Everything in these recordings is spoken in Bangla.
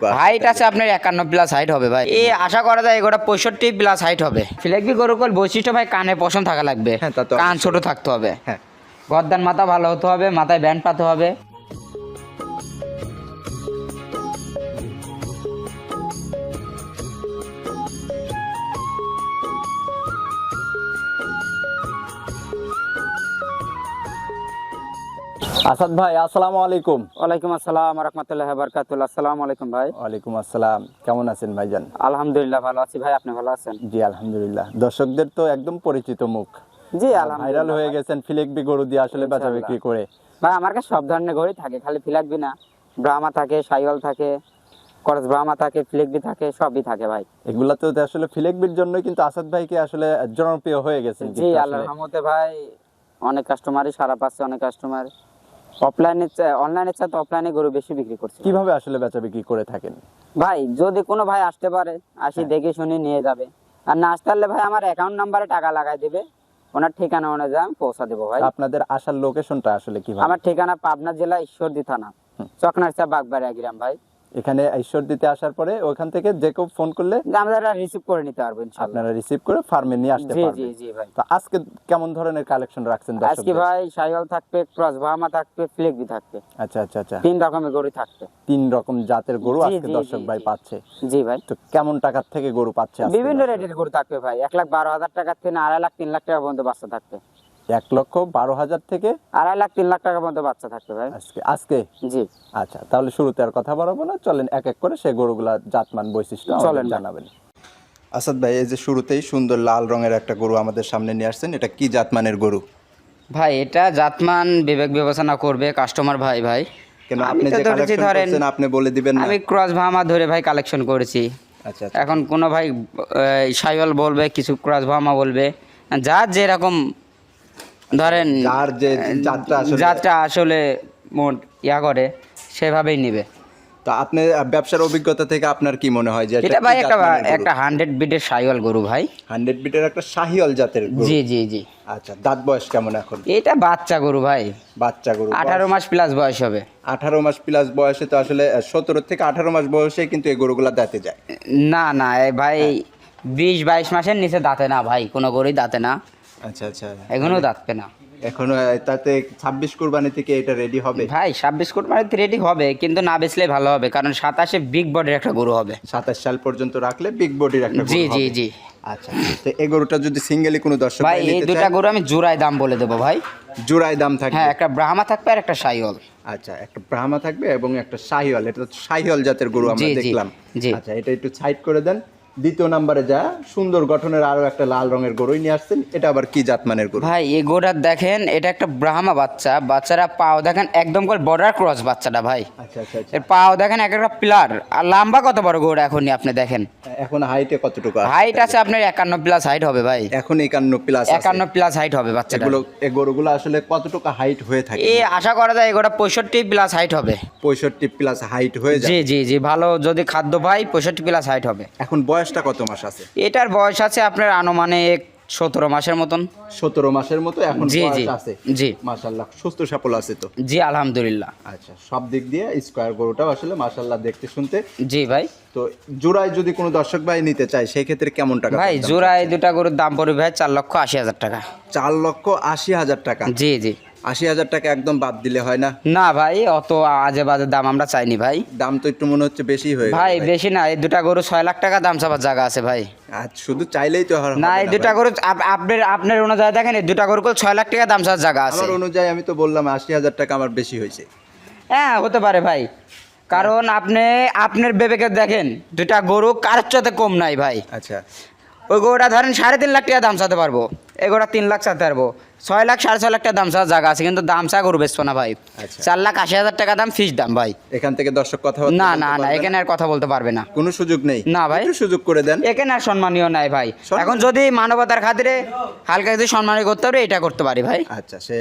হাইট আছে আপনার একান্ন প্লাস হাইট হবে ভাই। এই আশা করা যায় এগুলো পঁয়ষট্টি প্লাস হাইট হবে। ফ্লেক্সি গরুকল বৈশিষ্ট্য ভাই কানে পশম থাকা লাগবে। হ্যাঁ, কান ছোট থাকতে হবে। হ্যাঁ। গদ্দান মাথা ভালো হতে হবে মাথায় ব্যান্ড পাতে হবে। আসাদ ভাই আসসালামু আলাইকুম। ওয়ালাইকুম আসসালাম রহমতুল্লাহ বরকাতুল্লাহ আসসালামু আলাইকুম ভাই। ওয়ালাইকুম আসসালাম। কেমন আছেন ভাইজান? আলহামদুলিল্লাহ ভালো আছি ভাই আপনি ভালো আছেন? জি আলহামদুলিল্লাহ। দর্শকদের তো একদম পরিচিত মুখ। জি ভাইরাল হয়ে গেছেন ফিলেকবি গরু দিয়ে আসলে বেচা বিক্রি করে। ভাই আমার কাছে সব ধরনের ঘড়ি থাকে খালি ফিলাকবি না। ব্রাহ্মা থাকে সাইওয়াল থাকে করস ব্রাহ্মা থাকে ফ্লেকবি থাকে সবই থাকে ভাই। এগুলা তো আসলে ফিলেকবির জন্যই কিন্তু আসাদ ভাইকে আসলে জনপ্রিয় হয়ে গেছেন জি আল্লাহর রহমতে ভাই অনেক কাস্টমারই সারা পাচ্ছে অনেক কাস্টমার অফলাইনে অনলাইনে চাইতে অফলাইনে গরু বেশি বিক্রি করছে। কীভাবে আসলে বেচা বিক্রি করে থাকেন? ভাই যদি কোনো ভাই আসতে পারে আসি হ্যাঁ। দেখে শুনে নিয়ে যাবে। আর না আসতে পারলে ভাই আমার অ্যাকাউন্ট নাম্বারে টাকা লাগাই দেবে। ওনার ঠিকানা অনুযায়ী আমি পৌঁছা দেবো ভাই। আপনাদের আসার লোকেশনটা আসলে কি আমার ঠিকানা পাবনা জেলা ঈশ্বরদী থানা চকনারচা বাগবাড়িয়া গ্রাম ভাই। এখানে ঈশ্বর দিতে আসার পরে ওখান থেকে যে কেউ ফোন করলে আমরা রিসিভ করে নিতে পারব আপনারা রিসিভ করে ফার্মে নিয়ে আসতে জি জি পারবেন। জি ভাই। তো আজকে কেমন ধরনের কালেকশন রাখছেন আজকে ভাই সাইওয়াল থাকবে ক্রস ভামা থাকবে ফ্লেগবি থাকবে। আচ্ছা আচ্ছা আচ্ছা। তিন রকমের গরু থাকবে। তিন রকম জাতের গরু আজকে দর্শক ভাই পাচ্ছে। জি ভাই। তো কেমন টাকার থেকে গরু পাচ্ছে বিভিন্ন? রেটের গরু থাকবে ভাই। এক লাখ বারো হাজার টাকার থেকে আড়াই লাখ তিন লাখ টাকা পর্যন্ত বাচ্চা থাকবে। এক লক্ষ বারো হাজার থেকে আড়াই লাখ তিন লাখ টাকা পর্যন্ত বাচ্চা থাকবে ভাই। আজকে আজকে? জি। আচ্ছা তাহলে শুরুতে আর কথা বাড়াবো না। চলেন এক এক করে সেই গরুগুলা জাতমান বৈশিষ্ট্য চলেন জানাবেন। আসাদ ভাই এই যে শুরুতেই সুন্দর লাল রঙের একটা গরু আমাদের সামনে নিয়ে আসছেন এটা কি জাতমানের গরু? ভাই এটা জাতমান বিবেক বিবেচনা করবে কাস্টমার ভাই ভাই। কেন আপনি যে কালেকশন ধরেন করছেন আপনি বলে দিবেন না। আমি ক্রস ভামা ধরে ভাই কালেকশন করেছি। আচ্ছা আচ্ছা। এখন কোনো ভাই সাইওয়াল বলবে কিছু ক্রস ভামা বলবে। যার যেরকম ধরেন যার যে জাতটা আসলে যাত্রা আসলে মোট ইয়া করে সেভাবেই নিবে। তো আপনি ব্যবসার অভিজ্ঞতা থেকে আপনার কি মনে হয় যে এটা ভাই একটা একটা হান্ড্রেড বিটের সাইওয়াল গরু ভাই। হান্ড্রেড বিটের একটা শাহিওয়াল জাতের গরু। জি জি জি। আচ্ছা দাঁত বয়স কেমন এখন? এটা বাচ্চা গরু ভাই। বাচ্চা গরু আঠারো মাস প্লাস বয়স হবে। আঠারো মাস প্লাস বয়সে তো আসলে সতেরো থেকে আঠারো মাস বয়সে কিন্তু এই গরুগুলা দাঁতে যায়। না না ভাই বিশ বাইশ মাসের নিচে দাঁতে না ভাই কোনো গরুই দাঁতে না। আচ্ছা আচ্ছা। এখনও দাঁতবে না। এখনও তাতে ছাব্বিশ কোরবানি থেকে এটা রেডি হবে? ভাই ছাব্বিশ মানে রেডি হবে কিন্তু না বেচলে ভালো হবে কারণ সাতাশে বিগ বডির একটা গরু হবে। সাতাশ সাল পর্যন্ত রাখলে বিগ বডির একটা জি জি জি। আচ্ছা তো এই গরুটা যদি সিঙ্গেলি কোনো দর্শক ভাই এই দুটা গরু আমি জোড়ায় দাম বলে দেবো ভাই। জোড়ায় দাম থাকবে? হ্যাঁ একটা ব্রাহ্মা থাকবে আর একটা সাইওয়াল আচ্ছা একটা ব্রাহ্মা থাকবে এবং একটা শাহিওয়াল এটা তো জাতের গরু আমরা দেখলাম। আচ্ছা এটা একটু সাইড করে দেন। দ্বিতীয় নাম্বারে যা সুন্দর গঠনের আরও একটা লাল রঙের গরুই নিয়ে আসছেন। এটা আবার কি জাতমানের গরু? ভাই এই গরুটা দেখেন এটা একটা ব্রাহ্মা বাচ্চা। বাচ্চারা পাও দেখেন একদম করে বর্ডার ক্রস বাচ্চাটা ভাই। আচ্ছা আচ্ছা আচ্ছা। এর পাও দেখেন এক একটা পিলার আর লম্বা কত বড় গরু এখনই আপনি দেখেন? এখন হাইটে কতটুকু হাইট আছে আপনার একান্ন প্লাস হাইট হবে ভাই। এখন একান্ন প্লাস একান্ন প্লাস হাইট হবে বাচ্চাটা। এগুলো এই গরুগুলো আসলে কতটুকু হাইট হয়ে থাকে? এ আশা করা যায় এগুলো পঁয়ষট্টি প্লাস হাইট হবে। পঁয়ষট্টি প্লাস হাইট হয়ে যায়। জি জি জি ভালো যদি খাদ্য পাই পঁয়ষট্টি প্লাস হাইট হবে। এখন বয়সটা কত মাস আছে? এটার বয়স আছে আপনার আনুমানিক সতেরো মাসের মতন। সতেরো মাসের মতো এখন জি, জি, আছে। জি। মাশাল্লাহ সুস্থ সফল আছে তো? জি আলহামদুলিল্লাহ। আচ্ছা সব দিক দিয়ে স্কোয়ার গরুটাও আসলে মাশাল্লাহ দেখতে শুনতে জি ভাই। তো জোড়ায় যদি কোনো দর্শক ভাই নিতে চায় সেই ক্ষেত্রে কেমন টাকা ভাই? জোড়ায় দুটা গরুর দাম পড়বে ভাই চার লক্ষ আশি হাজার টাকা। চার লক্ষ আশি হাজার টাকা। জি জি। আশি হাজার টাকা একদম বাদ দিলে হয় না? না ভাই অত আজে বাজে দাম আমরা চাইনি ভাই। দাম তো একটু মনে হচ্ছে বেশি হয়ে ভাই বেশি না এই দুটা গরু ছয় লাখ টাকা দাম চাপার জায়গা আছে ভাই। আর শুধু চাইলেই তো আর না এই দুটা। গরু আপনার আপনার অনুযায়ী দেখেন এই দুটা গরু ছয় লাখ টাকা দাম চাপার জায়গা আছে। আমার অনুযায়ী আমি তো বললাম আশি হাজার টাকা আমার বেশি হয়েছে। হ্যাঁ হতে পারে ভাই। কারণ আপনি আপনার বিবেকে দেখেন দুটা গরু কার চাতে কম নাই ভাই। আচ্ছা। ওই গরুটা ধরেন সাড়ে তিন লাখ টাকা দাম চাতে পারব। এই গরুটা তিন লাখ চাতে পারব। ছয় লাখ সাড়ে ছয় লাখ টাকা দাম চাওয়ার জায়গা আছে কিন্তু দাম চা গরু বেচবো না ভাই। আচ্ছা। চার লাখ আশি হাজার টাকা দাম ফিস দাম ভাই। এখান থেকে দর্শক কথা না না না এখানে আর কথা বলতে পারবে না। কোনো সুযোগ নেই। না ভাই। সুযোগ করে দেন। এখানে আর সম্মানীয় নাই ভাই। এখন যদি মানবতার খাতিরে হালকা যদি সম্মানী করতে পারে এটা করতে পারি ভাই। আচ্ছা সে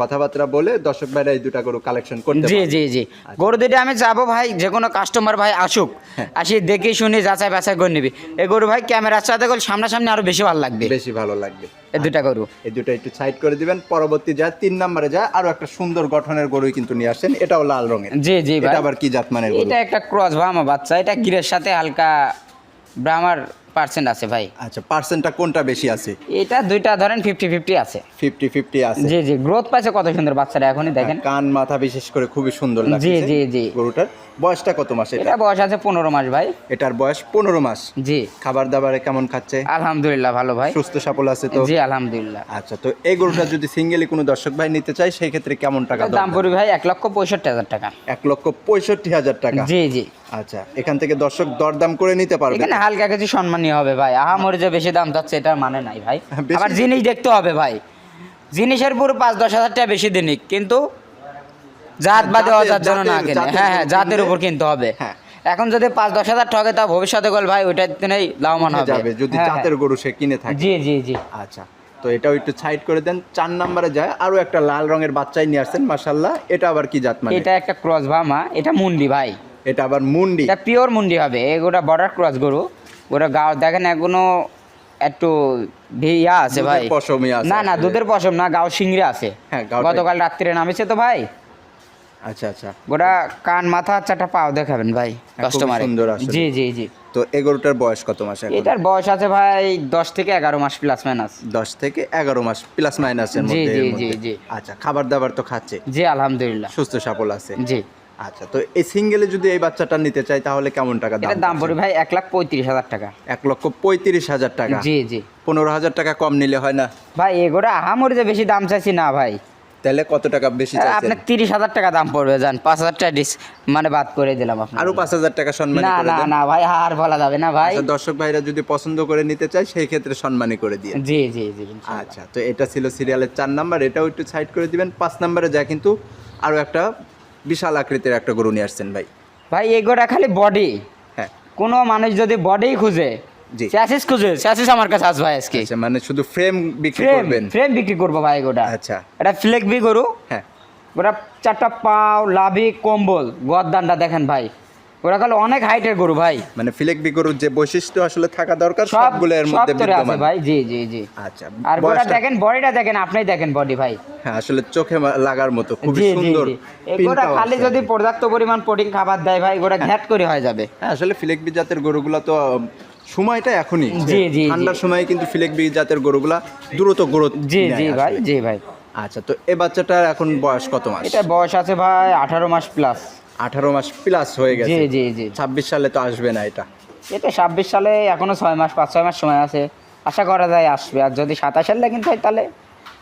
কথাবার্তা বলে দর্শক ভাইরা এই দুটা গরু কালেকশন করতে জি জি জি। গরু দুটো আমি যাব ভাই যে কোনো কাস্টমার ভাই আসুক হ্যাঁ। আসি দেখে শুনে যাচাই বাছাই করে নিবি। এই গরু ভাই ক্যামেরার সাথে করলে সামনাসামনি আরও বেশি ভালো লাগবে। বেশি ভালো লাগবে। দুটা গরু। এই দুটো একটু সাইড করে দিবেন পরবর্তী যায় তিন নম্বরে যায় আরও একটা সুন্দর গঠনের গরুই কিন্তু নিয়ে আসছেন এটাও লাল রঙের। জি জি এটা আবার কি জাতমানের গরু? এটা একটা ক্রস ভামা বাচ্চা এটা গিরের সাথে হালকা ব্রাহ্মার পার্সেন্ট আছে ভাই। আচ্ছা পার্সেন্টটা কোনটা বেশি আছে? এটা দুইটা ধরেন ফিফটি ফিফটি আছে। ফিফটি ফিফটি আছে। জি জি গ্রোথ পাইছে কত সুন্দর বাচ্চারা এখনই দেখেন। কান মাথা বিশেষ করে খুবই সুন্দর জি, জি, জি। গরুটার। বয়সটা কত মাস এটা? বয়স আছে পনেরো মাস ভাই। এটার বয়স পনেরো মাস। জি। খাবার দাবারে কেমন খাচ্ছে? আলহামদুলিল্লাহ ভালো ভাই। সুস্থ সফল আছে তো? জি আলহামদুলিল্লাহ। আচ্ছা তো এই গরুটা যদি সিঙ্গেলি কোনো দর্শক ভাই নিতে চায় সেই ক্ষেত্রে কেমন টাকা দাম? পড়বে ভাই এক লক্ষ পঁয়ষট্টি হাজার টাকা। এক লক্ষ পঁয়ষট্টি হাজার টাকা? জি জি। আচ্ছা এখান থেকে দর্শক দরদাম করে নিতে পারবে। এখানে হালকা কিছু সম্মানীয় হবে ভাই। আহামরি যে বেশি দাম চাচ্ছে এটার মানে নাই ভাই। আবার জিনিস দেখতে হবে ভাই। জিনিসের পুরো পাঁচ দশ হাজার টাকা বেশি দিনিক কিন্তু জাত বাদে অজাত যেন না জাতের- কেনে হ্যাঁ হ্যাঁ জাতের উপর কিনতে হবে। হ্যাঁ। এখন যদি পাঁচ দশ হাজার ঠকে তা ভবিষ্যতে গেল ভাই ওইটার দিনেই লাভবান হবে। যাবে যদি হ্যাঁ, জাতের গরু সে কিনে থাকে। জি জি জি। আচ্ছা তো এটাও একটু সাইড করে দেন। চার নম্বরে যায় আরও একটা লাল রঙের বাচ্চাই নিয়ে আসছেন মাসাল্লাহ এটা আবার কি জাত মানে? এটা একটা ক্রস ভামা এটা মুন্ডি ভাই। এটা আবার মুন্ডি। এটা পিওর মুন্ডি হবে এগুলা বর্ডার ক্রস গরু। ওরা গাও দেখেন এখনও একটু ইয়া আছে ভাই। পশমই আছে না না দুধের পশম না গাও সিংড়ে আছে। হ্যাঁ, গতকাল রাত্রে নামেছে তো ভাই। আচ্ছা আচ্ছা। গোটা কান মাথা চারটা পাও দেখাবেন ভাই কাস্টমার সুন্দর জি জি জি। তো এই গরুটার বয়স কত মাস এটার বয়স আছে ভাই দশ থেকে এগারো মাস প্লাস মাইনাস দশ থেকে এগারো মাস প্লাস মাইনাসের জি, জি, জি, জি। আচ্ছা খাবার দাবার তো খাচ্ছে। জি আলহামদুলিল্লাহ। সুস্থ সফল আছে। জি। আচ্ছা তো এই সিঙ্গেলে যদি এই বাচ্চাটা নিতে চাই তাহলে কেমন টাকা এটার দাম পড়বে ভাই এক লাখ পঁয়ত্রিশ হাজার টাকা। এক লক্ষ পঁয়ত্রিশ হাজার টাকা। জি জি। পনেরো হাজার টাকা কম নিলে হয় না? ভাই এগুলো আহামরি যে বেশি দাম চাইছি না ভাই। তাহলে কত টাকা বেশি চাইছেন আপনার তিরিশ হাজার টাকা দাম পড়বে জান। পাঁচ হাজার টাকা ডিস মানে বাদ করে দিলাম আপনার আরও পাঁচ হাজার টাকা সম্মানী না করে না দেন। না ভাই আর বলা যাবে না ভাই। আচ্ছা, দর্শক ভাইরা যদি পছন্দ করে নিতে চায় সেই ক্ষেত্রে সম্মানী করে দিয়ে। জি জি জি আচ্ছা তো এটা ছিল সিরিয়ালের চার নাম্বার। এটাও একটু সাইড করে দিবেন। পাঁচ নাম্বারে যা কিন্তু আরও একটা বিশাল আকৃতির একটা গরু নিয়ে আসছেন ভাই। ভাই এগুলা খালি বডি হ্যাঁ। কোনো মানুষ যদি বডি খুঁজে জি। চ্যাসিস খুঁজে চ্যাসিস আমার কাছে আসবে ভাই আজকে। আচ্ছা মানে শুধু ফ্রেম বিক্রি করবেন? ফ্রেম বিক্রি করব ভাই গোটা। আচ্ছা। এটা ফ্লেক বি গরু। হ্যাঁ। ওরা চারটা পাও লাভি কম্বল গদ্দানটা দেখেন ভাই। ওরা কাল অনেক হাইটের গরু ভাই। মানে ফিলেক বি যে বৈশিষ্ট্য আসলে থাকা দরকার সবগুলো এর মধ্যে বিদ্যমান। ভাই। জি জি জি। আচ্ছা আর গোটা দেখেন বডিটা দেখেন আপনিই দেখেন বডি ভাই। হ্যাঁ আসলে চোখে লাগার মতো সুন্দর খালি যদি পর্যাপ্ত পরিমাণ প্রোটিন খাবার দেয় ভাই গোটা ঘ্যাট করে হয়ে যাবে। হ্যাঁ আসলে ফিলেক বি জাতের গরুগুলা তো সময়টা এখনই। জি, জি, জি। ঠান্ডার সময় কিন্তু ফিলেক বি জাতের গরুগুলা দ্রুত গ্রোথ জি জি ভাই। জি ভাই। আচ্ছা তো এই বাচ্চাটার এখন বয়স কত মাস? এটা বয়স আছে ভাই আঠারো মাস প্লাস। আঠারো মাস প্লাস হয়ে জি গেছে জি জি। ছাব্বিশ সালে তো আসবে না এটা। এটা ছাব্বিশ সালে এখনও ছয় মাস পাঁচ ছয় মাস সময় আছে। আশা করা যায় আসবে। আর যদি সাতাশ সালে কিন্তু হয় তাহলে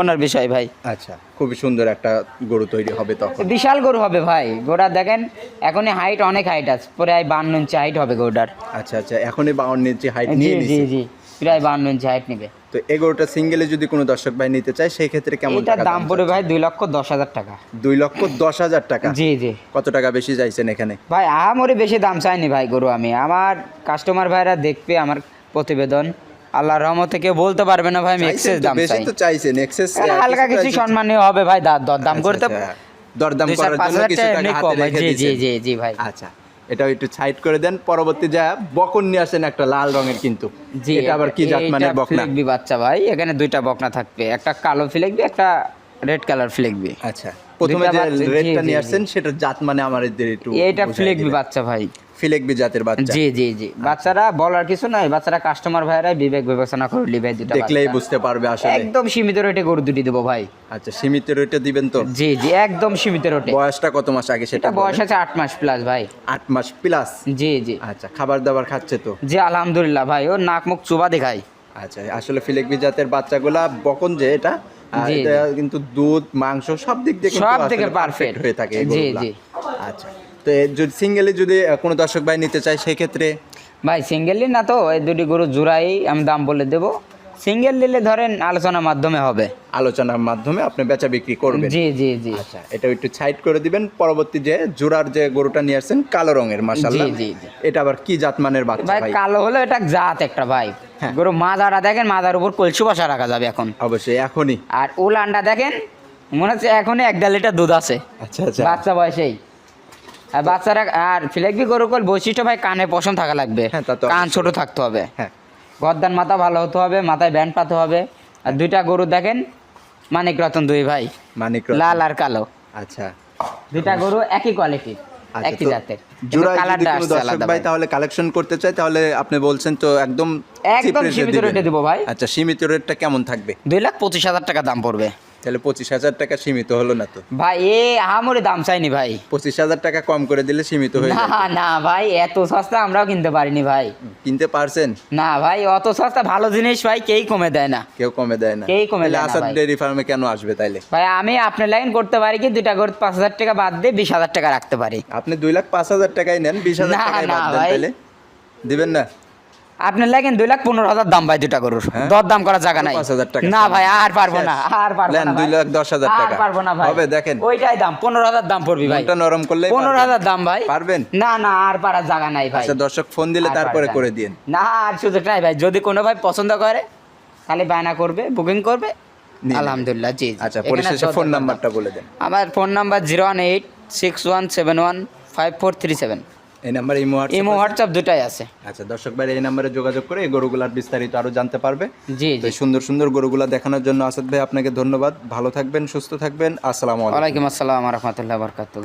ওনার বিষয় ভাই। আচ্ছা খুবই সুন্দর একটা গরু তৈরি হবে তখন। বিশাল গরু হবে ভাই। গোটা দেখেন এখনই হাইট অনেক হাইট আছে প্রায় বান্ন ইঞ্চি হাইট হবে গরুটার। আচ্ছা আচ্ছা এখনই বাউন্ন ইঞ্চি হাইট নিয়ে জি জি প্রায় বান্ন ইঞ্চি হাইট নেবে। তো এই গরুটা সিঙ্গেলে যদি কোনো দর্শক ভাই নিতে চায় সেই ক্ষেত্রে কেমন এটার টাকা দাম পড়বে ভাই দুই লক্ষ দশ হাজার টাকা। দুই লক্ষ দশ হাজার টাকা? জি জি। কত টাকা বেশি চাইছেন এখানে? ভাই আহামরি বেশি দাম চাইনি ভাই গরু আমি। আমার কাস্টমার ভাইরা দেখবে আমার প্রতিবেদন। আল্লাহ রহমতে কেউ বলতে পারবে না ভাই এক্সেস দাম বেশি চাই। তো চাইছেন এক্সেস হালকা কিছু সম্মানীয় হবে ভাই দা- দরদাম করতে আচ্ছা, দরদাম করার জন্য কিছু টাকা হাতে। রেখে জি জি জি ভাই। আচ্ছা এটাও একটু সাইড করে দেন পরবর্তী যা বকন নিয়ে আসেন একটা লাল রঙের কিন্তু। জি এটা আবার কি জাত মানে বকনা? ফ্লেগবি বাচ্চা ভাই এখানে দুইটা বকনা থাকবে একটা কালো ফ্লেগবি একটা রেড কালার ফ্লেগবি আচ্ছা প্রথমে যে রেডটা নিয়ে জি। আসছেন সেটা জাত মানে আমাদের একটু বুঝাই ফ্লেগবি বাচ্চা ভাই। ফিলেকবি জাতের বাচ্চা। জি জি জি। বাচ্চারা বলার কিছু নাই বাচ্চারা কাস্টমার ভাইরা বিবেক বিবেচনা করে লিবে দুইটা দেখলেই বুঝতে পারবে আসলে। একদম সীমিত রেটে গরু দুটি দেবো ভাই। আচ্ছা সীমিত রেটে দিবেন তো? জি জি একদম সীমিত রেটে বয়সটা কত মাস আগে সেটা বয়স আছে আট মাস প্লাস ভাই। আট মাস প্লাস জি জি। আচ্ছা খাবার দাবার খাচ্ছে তো? জি আলহামদুলিল্লাহ ভাই ও নাক মুখ চুবা দেখাই। আচ্ছা আসলে ফিলেকবি জাতের বাচ্চাগুলা বকন যে এটা এটা কিন্তু দুধ মাংস সব দিক দিয়ে সব থেকে perfect। হয়ে থাকে জি, জি। আচ্ছা। তো যদি সিঙ্গেলে যদি কোনো দর্শক ভাই নিতে চায় সেই ক্ষেত্রে ভাই সিঙ্গেলই না তো এই দুটি গরু জোড়াই আমি দাম বলে দেবো। সিঙ্গেল নিলে ধরেন আলোচনার মাধ্যমে হবে। আলোচনার মাধ্যমে আপনি বেচা বিক্রি করবেন। জি জি জি। আচ্ছা এটা একটু সাইড করে দিবেন। পরবর্তী যে জোড়ার যে গরুটা নিয়ে আসছেন কালো রঙের মাশাআল্লাহ। জি, জি, জি। এটা আবার কি জাতমানের বাচ্চা ভাই কালো হলো এটা জাত একটা ভাই। হ্যাঁ। গরু মাদারা দেখেন মাদার উপর কলসি বসা রাখা যাবে এখন। অবশ্যই এখনই। আর উল আন্ডা দেখেন মনে হচ্ছে এখনই এক দেড় লিটার দুধ আছে। আচ্ছা আচ্ছা। বাচ্চা বয়সেই। বাচ্চারা আর ফিলেকবি গরু কল বৈশিষ্ট্য ভাই কানে পশম থাকা লাগবে। হ্যাঁ, কান ছোট থাকতে হবে। হ্যাঁ। গদ্দান মাথা ভালো হতে হবে মাথায় ব্যান্ড পাতে হবে। আর দুইটা গরু দেখেন মানিক রতন দুই ভাই। মানিক লাল আর কালো। আচ্ছা। দুইটা গরু একই কোয়ালিটির আচ্ছা, একই জাতের। আলাদা ভাই। তাহলে কালেকশন করতে চায় তাহলে আপনি বলছেন তো একদম cheap একদম সীমিত রেটে দেবো ভাই। আচ্ছা সীমিত রেটটা কেমন থাকবে? দুই লাখ পঁচিশ হাজার টাকা দাম পড়বে। তাহলে পঁচিশ হাজার টাকা সীমিত হলো না তো। ভাই এ আহামরি দাম চাইনি ভাই। পঁচিশ হাজার টাকা কম করে দিলে সীমিত হয়ে না না ভাই এত সস্তা আমরাও কিনতে পারিনি ভাই। কিনতে পারছেন? না ভাই অত সস্তা ভালো জিনিস ভাই কেই কমে দেয় না। কেউ কমে দেয় না। কেই কমে দেয় না আসাদ। ডেয়ারি ফার্মে কেন আসবে তাইলে? ভাই আমি আপনার লাইন করতে পারি কি দুইটা গরু পাঁচ হাজার টাকা বাদ দিয়ে বিশ হাজার টাকা রাখতে পারি। আপনি দুই লাখ পাঁচ হাজার টাকাই নেন বিশ হাজার না বাদ দেন। তাহলে দিবেন না? আপনার লাগেন দুই লাখ পনেরো হাজার দাম ভাই দুটা গরুর হ্যাঁ? দর দাম করার জায়গা নাই টাকা না ভাই আর পারব না আর পারব না দুই। লাখ দশ হাজার টাকা। পারব না ভাই হবে, দেখেন। ওইটাই দাম পনেরো হাজার দাম পড়বি ভাই নরম করলেই পনেরো হাজার দাম ভাই পারবেন? না না আর পারার জায়গা নাই ভাই আচ্ছা দর্শক ফোন দিলে তারপরে করে। দিন না আর সুযোগ নাই ভাই যদি কোনো ভাই পছন্দ করে তাহলে বায়না করবে বুকিং করবে। আলহামদুলিল্লাহ জি জি। আচ্ছা পরিশেষে ফোন নাম্বারটা বলে দেন আমার phone number zero one eight six one seven one five four three seven এই নাম্বারে ইমো ইমো হোয়াটসঅ্যাপ দুটাই আছে। আচ্ছা দর্শক ভাই এই নাম্বারে যোগাযোগ করে এই গরুগুলার বিস্তারিত আরও জানতে পারবে। জি তো সুন্দর সুন্দর গরুগুলা দেখানোর জন্য আসাদ ভাই আপনাকে ধন্যবাদ। ভালো থাকবেন সুস্থ থাকবেন। আসসালামু আলাইকুম। ওয়ালাইকুম আসসালাম রহমতুল্লাহ বরকাতুহ।